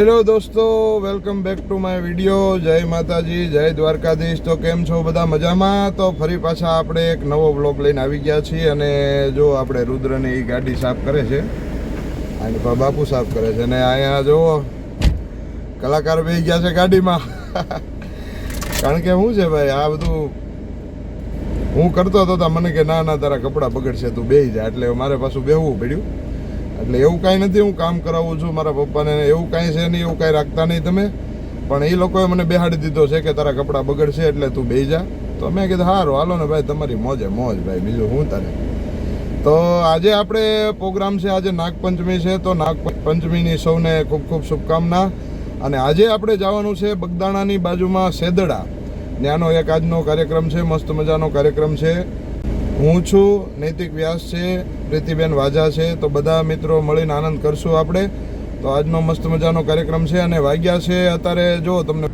Hello દોસ્તો, welcome back to my video. જય માતાજી, જય દ્વારકાધીશ. તો કેમ છો બધા મજામાં? તો ફરી પાછા આપણે એક નવો બ્લોગ લઈને આવી ગયા છીએ અને જો આપણે રુદ્રને એ ગાડી સાફ કરે છે અને બાપુ સાફ કરે છે અને અહીંયા જુઓ કલાકાર બેસી ગયા છે ગાડીમાં. કારણ કે શું છે ભાઈ, આ બધું હું કરતો હતો મને કે, ના ના, તારા કપડાં બગડશે, તું બેસી જા. એટલે મારે પાછું બેહવું પડ્યું. એટલે એવું કાંઈ નથી, હું કામ કરાવું છું મારા પપ્પાને એવું કાંઈ છે નહીં, એવું કાંઈ રાખતા નહીં તમે. પણ એ લોકોએ મને બેહાડી દીધો છે કે તારા કપડાં બગડશે એટલે તું બે જા. તો મેં કીધું સારું હાલો ને ભાઈ, તમારી મોજે મોજ ભાઈ, બીજું હું તારે તો આજે આપણે પ્રોગ્રામ છે, આજે નાગપંચમી છે, તો નાગપંચમીની સૌને ખૂબ ખૂબ શુભકામના. અને આજે આપણે જવાનું છે બગદાણાની બાજુમાં સેદડા. ત્યાંનો એક આજનો કાર્યક્રમ છે, મસ્ત મજાનો કાર્યક્રમ છે. હું છું નૈતિક વ્યાસ છે પ્રીતિબેન વાજા છે. તો બધા મિત્રો મળીને આનંદ કરશું આપણે. તો આજનો મસ્ત મજાનો કાર્યક્રમ છે અને વાગ્યા છે અત્યારે જો તમને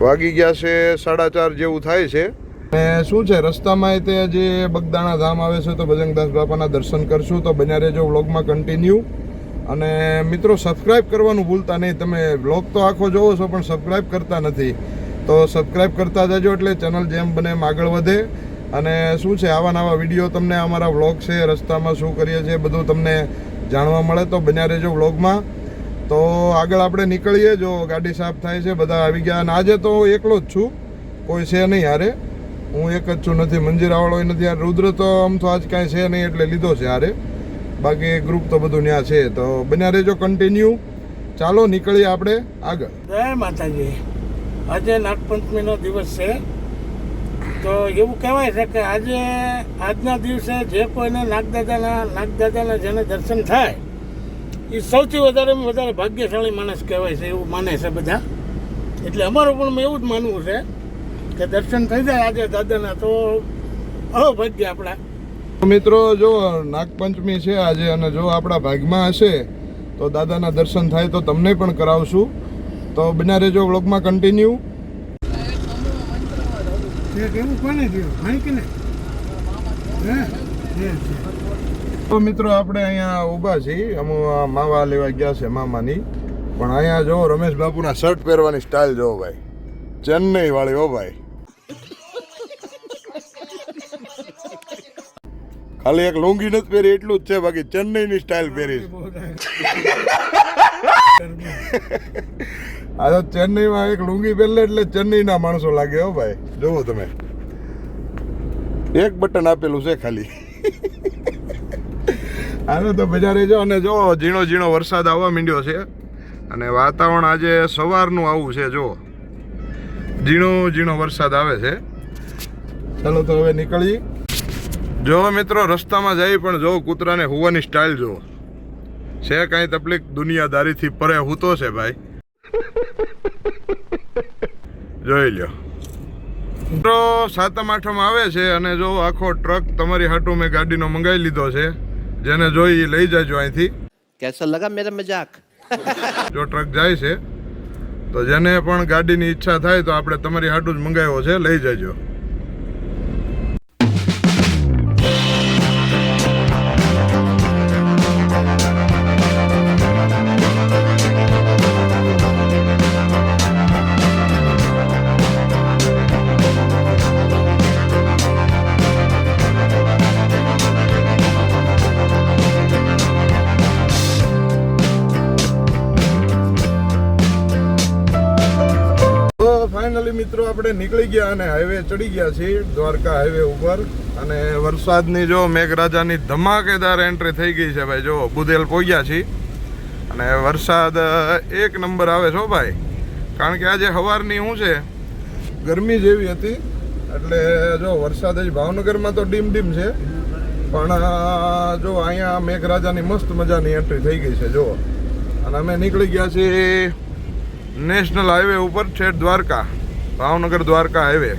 વાગી ગયા છે સાડા ચાર જેવું થાય છે. અને શું છે રસ્તામાં તે જે બગદાણા ધામ આવે છે તો ભજંગદાસ બાપાના દર્શન કરશું. તો બન્યા રહેજો વ્લોગમાં કન્ટિન્યુ અને મિત્રો સબસ્ક્રાઇબ કરવાનું ભૂલતા નહીં. તમે વ્લોગ તો આખો જોવો છો પણ સબસ્ક્રાઇબ કરતા નથી. તો સબસ્ક્રાઇબ કરતા જજો એટલે ચેનલ જેમ બને એમ આગળ વધે. અને શું છે, આવા નવા વીડિયો તમને અમારા વ્લોગ છે, રસ્તામાં શું કરીએ છીએ, બધું તમને જાણવા મળે તો બન્યા રહેજો વ્લોગમાં. તો આગળ આપણે નીકળીએ, જો ગાડી સાફ થાય છે, બધા આવી ગયા. અને આજે તો એકલો જ છું, કોઈ છે નહીં હારે. હું એક જ છું, નથી મંજીરાવાળો નથી. આ રુદ્ર તો આમ તો આજ કાંઈ છે નહીં, એટલે લીધો છે હારે. બાકી ગ્રુપ તો બધું ત્યાં છે. તો બન્યા રહેજો કન્ટિન્યુ ચાલો, નીકળીએ આપણે આગળ. જય માતાજી. આજે નાગપંચમીનો દિવસ છે. તો એવું કહેવાય છે કે આજે, આજના દિવસે જે કોઈને નાગદાદાના નાગદાદાના જેને દર્શન થાય, એ સૌથી વધારેમાં વધારે ભાગ્યશાળી માણસ કહેવાય છે, એવું માને છે બધા. એટલે અમારું પણ એવું જ માનવું છે કે દર્શન થઈ જાય આજે દાદાના તો અભાગ્ય આપણા. મિત્રો, જો નાગપંચમી છે આજે અને જો આપણા ભાગમાં હશે, તો દાદાના દર્શન થાય તો તમને પણ કરાવશું. તો બના રહેજો વ્લોગમાં કન્ટિન્યુ એવું કોને થયું? માહિતી ને તો મિત્રો આપણે અહીંયા ઊભા છીએ. અમુ માવા લેવા ગયા છે મામાની. પણ અહીંયા જો રમેશ બાપુના શર્ટ પહેરવાની સ્ટાઇલ જો ભાઈ. ચેન્નઈ વાળી હો ભાઈ. ખાલી એક લુંગી નથી પહેરી એટલું જ છે. બાકી ચેન્નઈની સ્ટાઇલ પહેરી. આ તો ચેન્નઈમાં એક લુંગી પહેરલે એટલે ચેન્નઈના માણસો લાગે હો ભાઈ. જુઓ તમે. એક બટન આપેલું છે ખાલી. આનો તો બજારે જો અને જો ઝીણો ઝીણો વરસાદ આવવા માંડ્યો છે. અને વાતાવરણ આજે સવારનું આવું છે જો ઝીણો ઝીણો વરસાદ આવે છે. ચાલો તો હવે નીકળી જો મિત્રો, રસ્તામાં જઈ પણ જો કૂતરાને હોવાની સ્ટાઇલ જો છે કાંઈ તકલીફ? દુનિયાદારીથી પરે હૂતો છે ભાઈ. જોઈ લો તો સાતમ આઠમ આવે છે અને જો આખો ટ્રક તમારી હાટુ મેં ગાડીનો મંગાવી લીધો છે. જેને જોઈ લઈ જાજો અહીંથી. કેસર લગા મેરા મજાક. જો ટ્રક જાય છે તો જેને પણ ગાડીની ઈચ્છા થાય તો આપણે તમારી હાટુ જ મંગાવ્યો છે લઈ જજો. ફાઇનલી મિત્રો આપણે નીકળી ગયા અને હાઈવે ચડી ગયા છીએ, દ્વારકા હાઈવે ઉપર. અને વરસાદની જો મેઘરાજાની ધમાકેદાર એન્ટ્રી થઈ ગઈ છે ભાઈ, જો બુધેલ પહોંચ્યા છીએ. અને વરસાદ એક નંબર આવે છો ભાઈ. કારણ કે આજે સવારની શું છે? ગરમી જેવી હતી. એટલે જો વરસાદ જ ભાવનગરમાં તો ડીમ ડીમ છે. પણ જો અહીંયા મેઘરાજાની મસ્ત મજાની એન્ટ્રી થઈ ગઈ છે જો અને અમે નીકળી ગયા છીએ નેશનલ હાઈવે ઉપર છે દ્વારકા, ભાવનગર દ્વારકા હાઈવે.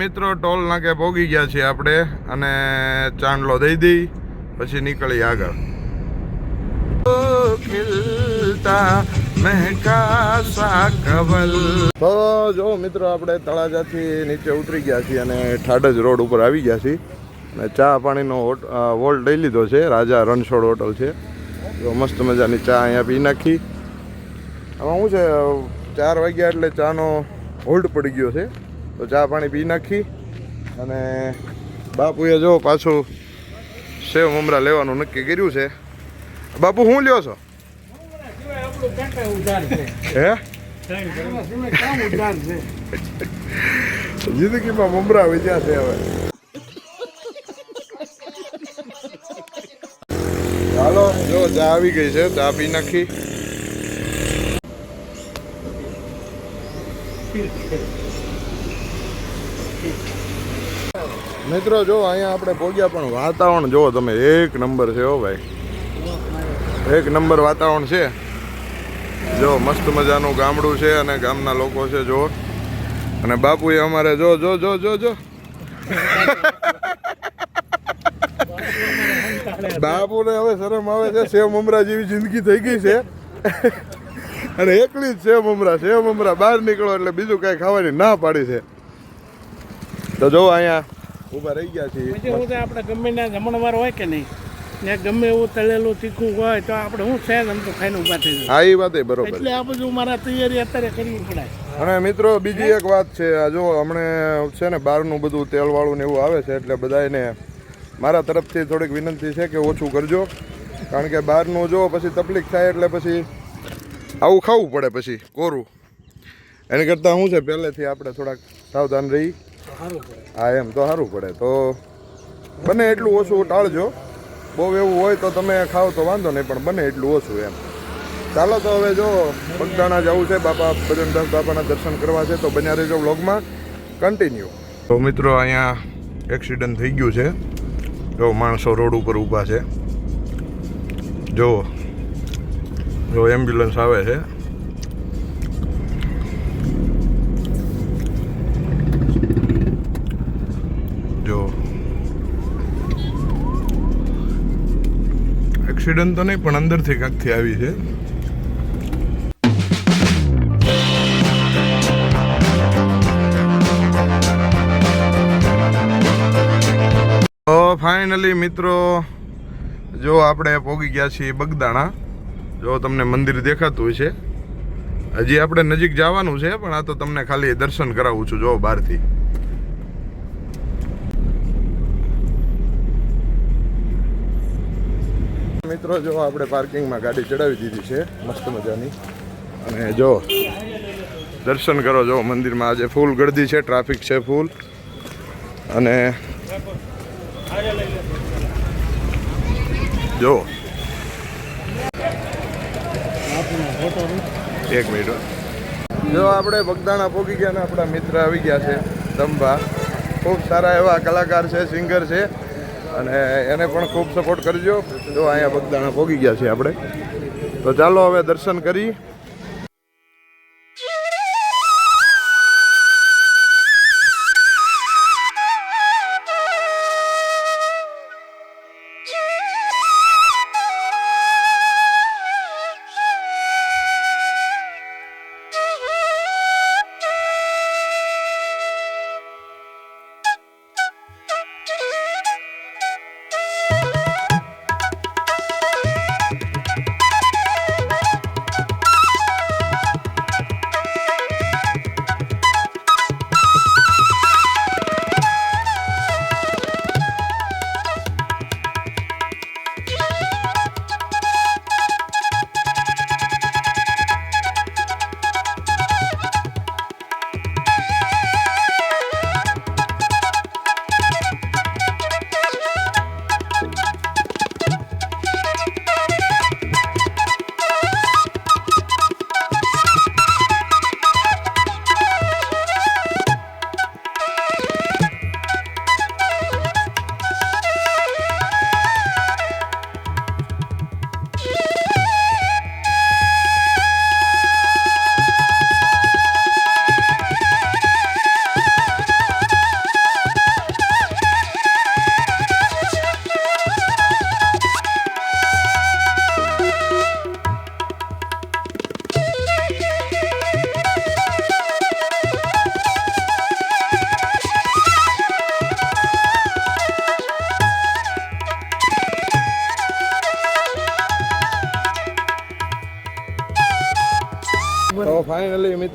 મિત્રો ટોલ નાકે ભોગી ગયા છીએ આપણે અને ચાંદલો દઈ દઈ પછી નીકળી આગળ. તો જો મિત્રો આપણે તળાજાથી નીચે ઉતરી ગયા છીએ અને ઠાડજ રોડ ઉપર આવી ગયા છીએ. અને ચા પાણીનો વોલ્ટ લઈ લીધો છે. રાજા રણછોડ હોટલ છે. જો મસ્ત મજાની ચા અહીંયા પી નાખી. આમાં શું છે, ચાર વાગ્યા એટલે ચાનો હોલ્ડ પડી ગયો છે. તો ચા પાણી પી નાખી અને બાપુએ જો પાછું સેવ મમરા લેવાનું નક્કી કર્યું છે. બાપુ શું લ્યો છો? હે? જિંદગીમાં મમરા વિજ્યા છે હવે. ચાલો જો ચા આવી ગઈ છે, ચા પી નાખી. મિત્રો, જો અહીંયા આપણે પહોંચ્યા પણ વાતાવરણ જો તમે, એક નંબર છે હો ભાઈ. એક નંબર વાતાવરણ છે. જો, મસ્ત મજાનું ગામડું છે અને ગામના લોકો છે જો અને બાપુએ અમારે, જો જો જો જો જો. બાપુને હવે શરમ આવે છે, સેવ મમરા જેવી જિંદગી થઈ ગઈ છે. અને એકલી જ સેવ મમરા સેવ મમરા બહાર નીકળો એટલે બીજું કાંઈ ખાવાની ના પાડી છે. તો જો અહીંયા ઊભા રહી ગયા છીએ. આપણે ગમે ના જમણવાર હોય કે નહીં ને ગમે એવું તળેલું તીખું હોય તો આપણે હું સહેજ આમ તો ખાઈને ઊભા થઈ જાય હા એ વાત બરોબર. એટલે આ બધું મારા તૈયારી અત્યારે કરવી પડે અને મિત્રો બીજી એક વાત છે આ જો હમણે છે ને બહારનું બધું તેલવાળું ને એવું આવે છે એટલે બધાને મારા તરફથી થોડીક વિનંતી છે કે ઓછું કરજો. કારણ કે બહારનું જો પછી તકલીફ થાય એટલે પછી આવું ખાવું પડે પછી, કોરું. એને કરતાં શું છે, પહેલેથી આપણે થોડાક સાવધાન રહી. હા, એમ તો સારું પડે. તો બને એટલું ઓછું ટાળજો. બહુ એવું હોય તો તમે ખાવ તો વાંધો નહીં, પણ બને એટલું ઓછું એમ. ચાલો તો હવે જો પગદાણા જવું છે, બાપા ભજનદાસ બાપાના દર્શન કરવા છે, તો બન્યા રહેજો વ્લોગમાં. કન્ટિન્યુ તો મિત્રો, અહીંયા એક્સિડન્ટ થઈ ગયું છે. જો, માણસો રોડ ઉપર ઊભા છે. જો જો એમ્બ્યુલન્સ આવે છે જો એક્સિડન્ટ તો નહીં પણ અંદરથી કાંકથી આવી છે ફાઇનલી મિત્રો જો આપણે પોગી ગયા છીએ બગદાણા જો તમને મંદિર દેખાતું હોય છે હજી આપણે નજીક જવાનું છે, પણ આ તો તમને ખાલી દર્શન કરાવું છું, જો બહારથી. મિત્રો, જો આપણે પાર્કિંગમાં ગાડી ચડાવી દીધી છે, મસ્ત મજાની. અને જો, દર્શન કરો, જો મંદિરમાં આજે ફૂલ ગળદી છે, ટ્રાફિક છે ફૂલ. અને જો એક મિનિટ જો આપણે બગદાણા પહોંચી ગયા ને, આપણા મિત્ર આવી ગયા છે, દંભા. ખૂબ સારા એવા કલાકાર છે સિંગર છે. અને એને પણ ખૂબ સપોર્ટ કરજો. જો અહીંયા બગદાણા પહોંચી ગયા છે આપણે. તો ચાલો હવે દર્શન કરી.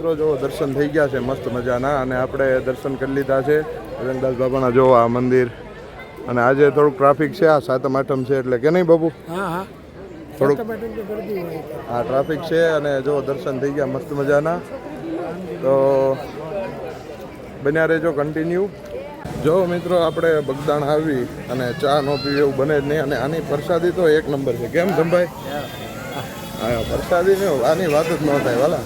મિત્રો જો દર્શન થઈ ગયા છે મસ્ત મજાના અને આપણે દર્શન કરી લીધા છે. રંગદાસ બાબાના જો આ મંદિર. અને આજે થોડુંક ટ્રાફિક છે આ સાતમ આઠમ છે એટલે કે નહીં બાબુ? થોડુંક હા ટ્રાફિક છે અને જો દર્શન થઈ ગયા મસ્ત મજાના. તો બન્યા રહેજો કન્ટિન્યુ જો મિત્રો આપણે બગદાણ આવી અને ચા ન પીવી એવું બને જ નહીં અને આની પ્રસાદી તો એક નંબર છે. કેમ ધમભાઈ? હા પ્રસાદી ને આની વાત જ ન થાય વાલા.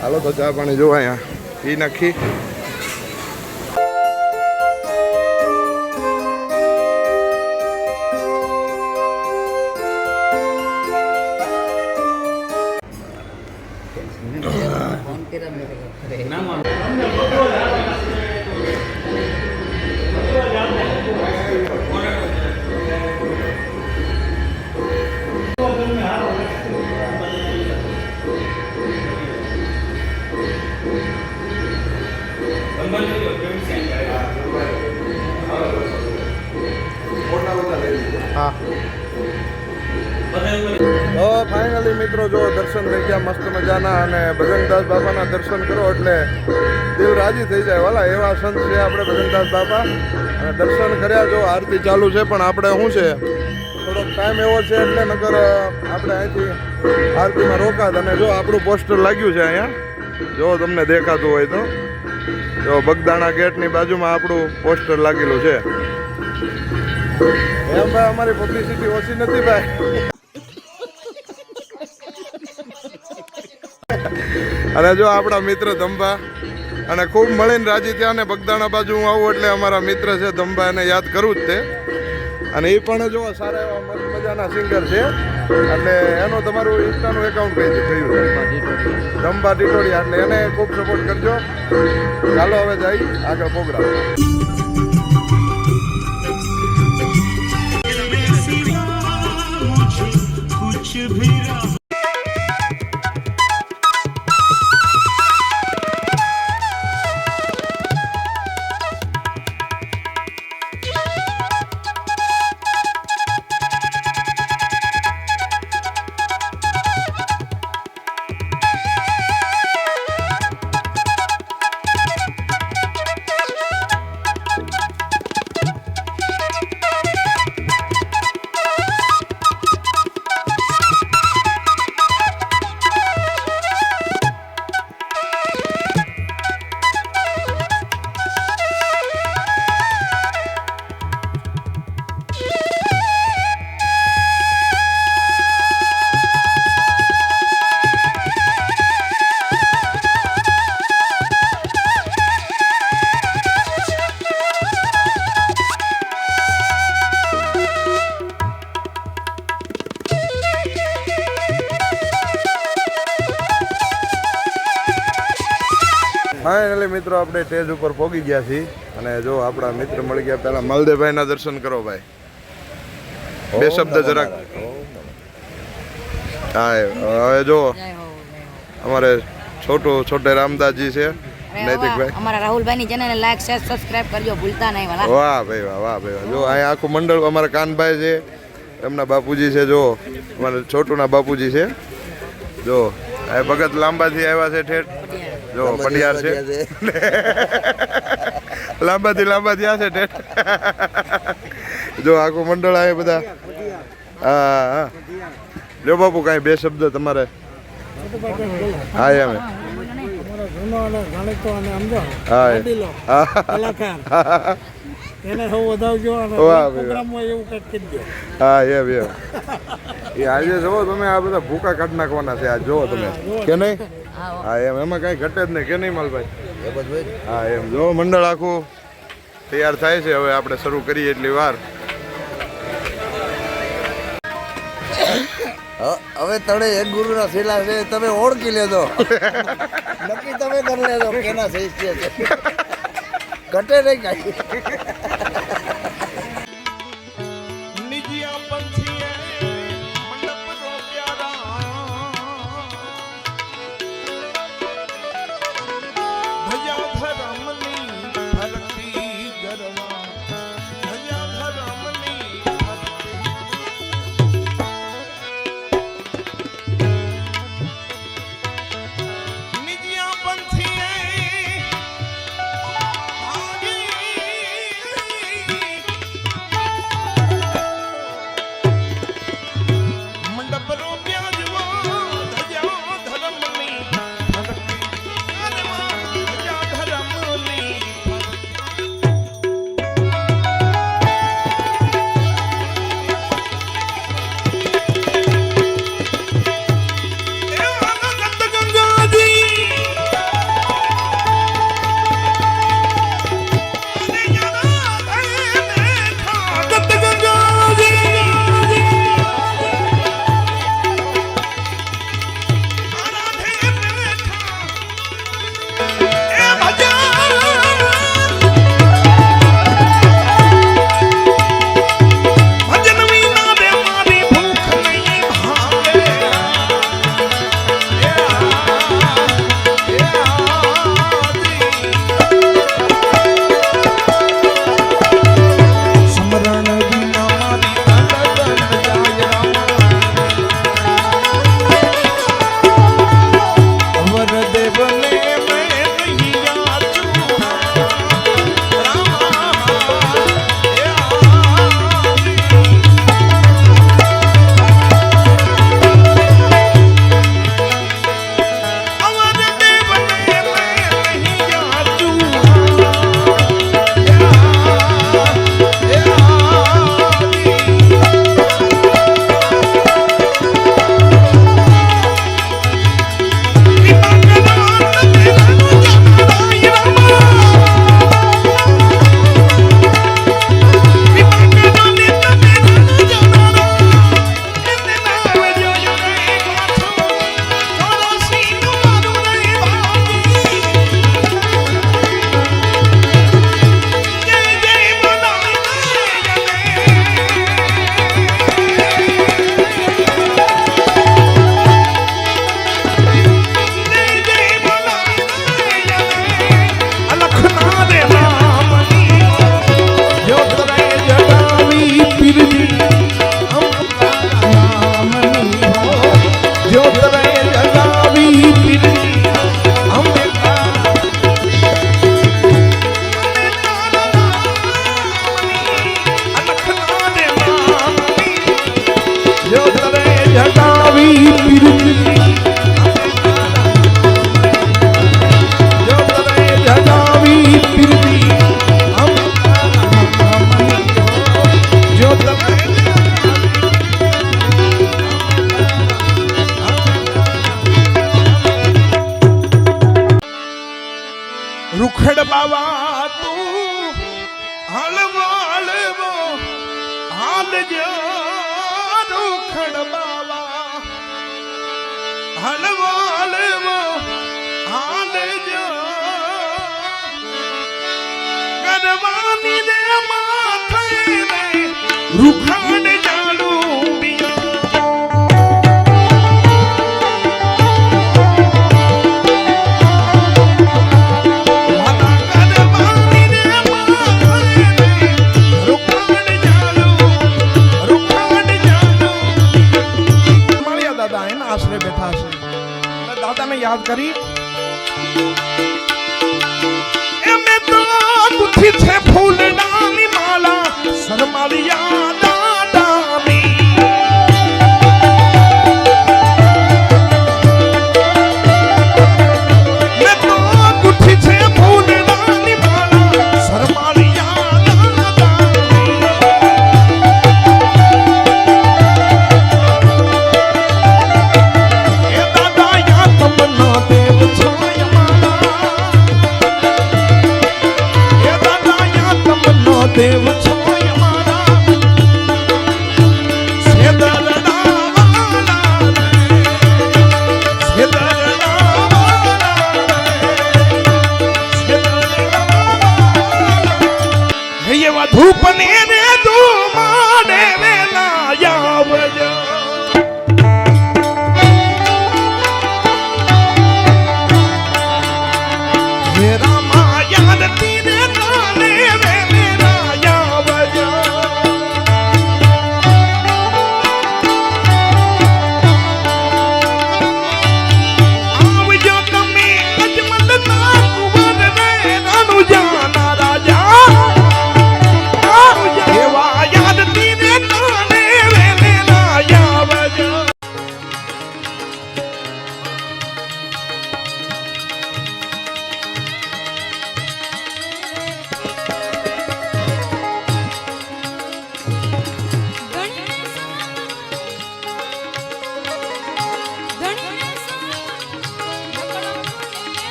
હાલો તો ચા પાણી જોવા અહીંયા પી નાખી. મિત્રો જો દર્શન થઈ ગયા, મસ્ત મજાના અને ભજનદાસ બાબાના દર્શન કરો એટલે દેવ રાજી થઈ જાય. વાલા, એવા સંત છે આપણે ભજનદાસ બાબા અને દર્શન કર્યા જો આરતી ચાલુ છે, પણ આપણે શું છે? થોડોક ટાઈમ એવો છે એટલે નગર આપણે અહીંથી આરતીમાં રોકાત. અને જો આપણું પોસ્ટર લાગ્યું છે અહીંયા, જો તમને દેખાતું હોય તો. જો બગદાણા ગેટની બાજુમાં આપણું પોસ્ટર લાગેલું છે. એમ ભાઈ, અમારી પબ્લિસિટી ઓછી નથી ભાઈ. અને જો આપણા મિત્ર ધંભા અને ખૂબ મળીને રાજી થયા અને બગદાણા બાજુ હું આવું એટલે અમારા મિત્ર છે ધંભા એને યાદ કરું જ તે. અને એ પણ જો સારા એવા મજાના સિંગર છે. એટલે એનું તમારું ઇન્સ્ટાનું એકાઉન્ટ કઈ છે કયું ધંભા ટીટોડિયા એટલે એને ખૂબ સપોર્ટ કરજો. ચાલો હવે જઈ આગળ પ્રોગ્રામ ફાઇનલી મિત્રો આપણે સ્ટેજ ઉપર પહોંચી ગયા છીએ. અને જો આપણા મિત્ર મળી ગયા પહેલા મલદેવભાઈના દર્શન કરો ભાઈ. બે શબ્દ જરાક. હા હવે જો અમારે છોટું છોટે રામદાસજી છે નૈતિકભાઈ. અમારા રાહુલભાઈની ચેનલને લાઈક શેર સબસ્ક્રાઇબ કરજો ભૂલતા નહીં વાલા. વાહ ભાઈ વાહ વાહ ભાઈ જો અહીંયા આખું મંડળ અમારા કાનભાઈ છે એમના બાપુજી છે જો. અમારા છોટુના બાપુજી છે. જો આ ભગત લાંબાથી આવ્યા છે ઠેઠ. જો પંડિયાર છે. લાંબાથી લાંબાથી આ છે ટેટ જો આખું મંડળ આવે બધા. હા હા. જો બાપુ કાંઈ બે શબ્દ તમારે? હા એમ. હા એને સૌ વધાવજો અને પ્રોગ્રામમાં એવું કંઈક કીધું હા એમ એમ. એ આજે જુઓ તમે આ બધા ભૂકા કાઢી નાખવાના છે આ જુઓ તમે. કે નહીં? હા એમ એમાં કાંઈ ઘટે જ નહીં. કે નહીં માલભાઈ? હા એમ. જો મંડળ આખું તૈયાર થાય છે. હવે આપણે શરૂ કરીએ એટલી વાર. હવે તળે એક ગુરુના શીલા છે તમે ઓળખી લેજો. નક્કી તમે કરી લેજો કેના શિષ્ય છે. ઘટે નહીં કાંઈ. યાદ કરી. એમે તો ગુથી છે ફૂલડાની માળા શરમાલિયા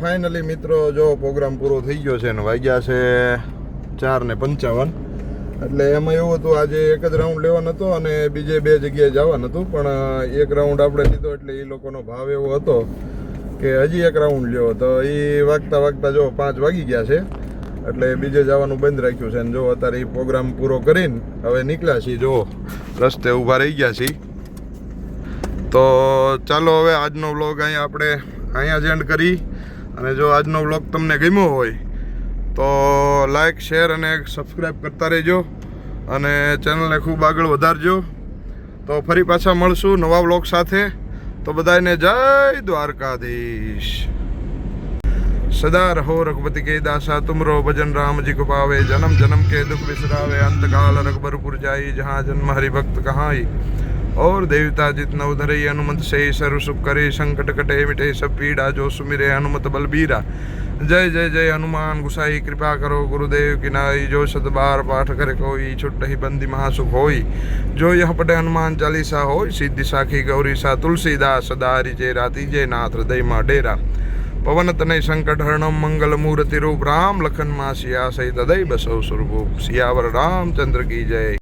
ફાઇનલી મિત્રો જો પ્રોગ્રામ પૂરો થઈ ગયો છે ને વાગ્યા છે ચાર ને પંચાવન. એટલે એમાં એવું હતું, આજે એક જ રાઉન્ડ લેવાનો હતો અને બીજે બે જગ્યાએ જવાનું હતું. પણ એક રાઉન્ડ આપણે લીધો એટલે એ લોકોનો ભાવ એવો હતો કે હજી એક રાઉન્ડ લ્યો. તો એ વાગતા વાગતા જો પાંચ વાગી ગયા છે. એટલે બીજે જવાનું બંધ રાખ્યું છે. અને જો અત્યારે એ પ્રોગ્રામ પૂરો કરીને હવે નીકળ્યા છીએ, જો રસ્તે ઊભા રહી ગયા છીએ. તો ચાલો હવે આજનો વ્લોગ અહીંયા આપણે, અહીંયા જ એન્ડ કરી. અને જો આજનો વ્લોગ તમને ગમ્યો હોય, તો લાઈક શેર અને સબસ્ક્રાઈબ કરતા રહેજો અને ચેનલને ખૂબ આગળ વધારજો. તો ફરી પાછા મળશું નવા વ્લોગ સાથે. તો બધાને જય દ્વારકાધીશ. સદા રહો રઘુપતિ કે દાસા તુમરો ભજન રામજી કો પાવે જન્મ જન્મ કે દુઃખ વિસરાવે. અંતકાલ રઘબરપુર જાય. જહા જન્મ હરિભક્ત કહાય. जन्म हरि भक्त कहाई और देवता जितना उधरे हनुमत से सर्व सुख करे संकट कटे मिटे सब पीड़ा जो सुमिरे हनुमत बलबीरा जय जय जय हनुमान गुसाई कृपा करो गुरुदेव की नाई जो सत बार पाठ करे कोई छुट ही बंदी महासुख होई जो यह पढ़े हनुमान चालीसा होई सिद्धि साखी गौरी सा तुलसीदास सदा हरिजय राति जय नाथ हृदय मा डेरा पवन तनय संकट हरणम मंगल मूर्ति रूप राम लखन मा सिया सहित दई बसौ स्वरूप सियावर रामचंद्र की जय